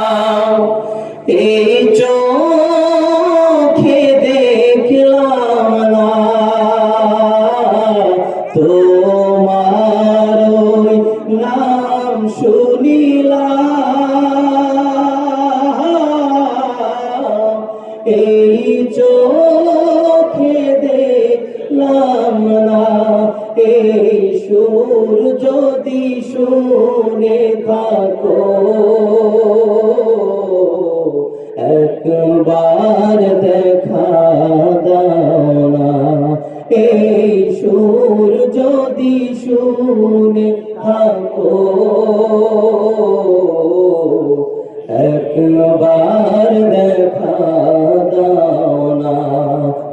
এই চোখে দেখলাম তোমার এই সুর যদি শুনে থাকো একবার দেখা দাও না এই সুর যদি শুনে থাকো একবার দেখা দাও না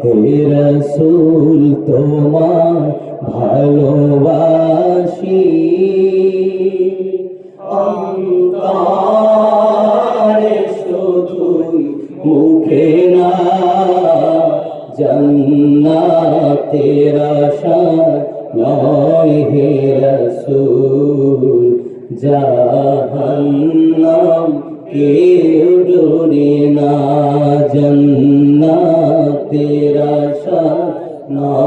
হে রসুল তোমার ভালোবাসি। অন্তরে শুধুই মুখে না জন্নাতের আশা নয় হে রসুল, জাহান্নাম কেউ ডোরে না জন্নাতের আশা নয়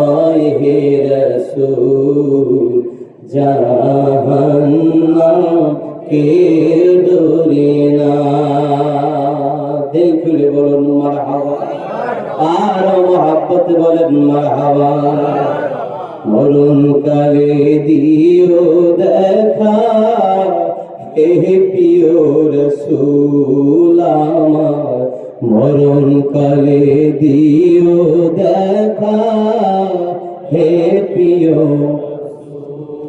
রসুল জাহান্নাম কেউ ডোরে না। দিল খুলে বলুন, মারহাবা। আর মোহাব্বত বলেন, মারহাবা। মরণ কালে দিও দেখা হে প্রিয় রসুল আমার। মরণ কালে দিও দেখা হে প্রিয়।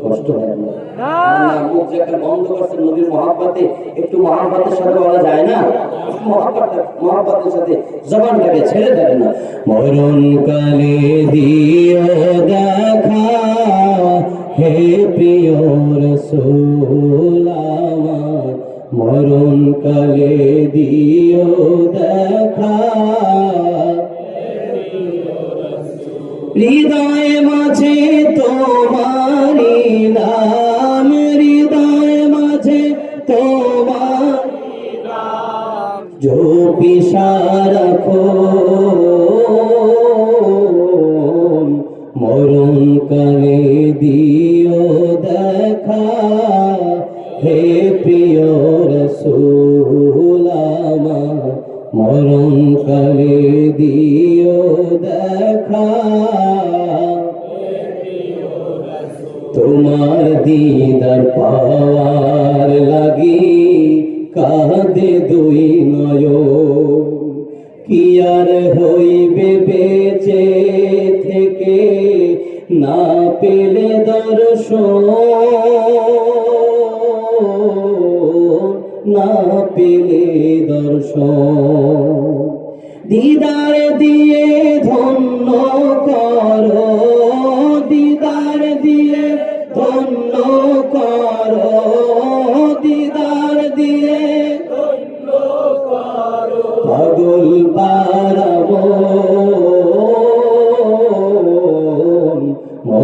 কষ্ট হয় বন্ধ করছেন নবীর মহাব্বাতে একটু মহাব্বাতের সাথে বলা যায় না? মহাব্বাতের মহাব্বাতের সাথে জবানটাকে ছেড়ে দেয় না। মরণ কালে দিও দেখা হে প্রিয় রসুল মরণ কালে দিও দেখা হৃদয় তোমারি নাম হৃদয় মাঝে তোমার जो পিসা রাখো মরণ কালে দিও দেখা। হে প্রিয় রসুল আমার, মরণ কালে দিও দেখা। তোমার দিদার পাওয়ার লাগি কাঁদে দুই নয় কি আর হইবে বেঁচে থেকে না পেলে দর্শন, না পেলে দর্শন। দিদার দিয়ে ধন্য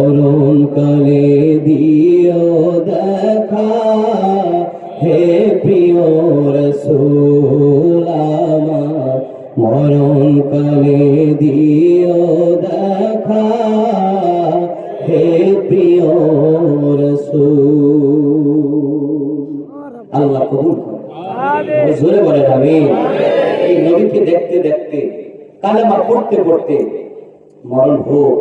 মরণ কালে দিও দেখা। হে প্রিয় রসুল আমার মরণ কালে দিও দেখা। হে প্রিয় রসুল আল্লাহ কবুল জোরে বলে আমি এই নবীকে দেখতে দেখতে কালেমা পড়তে পড়তে মরণ হোক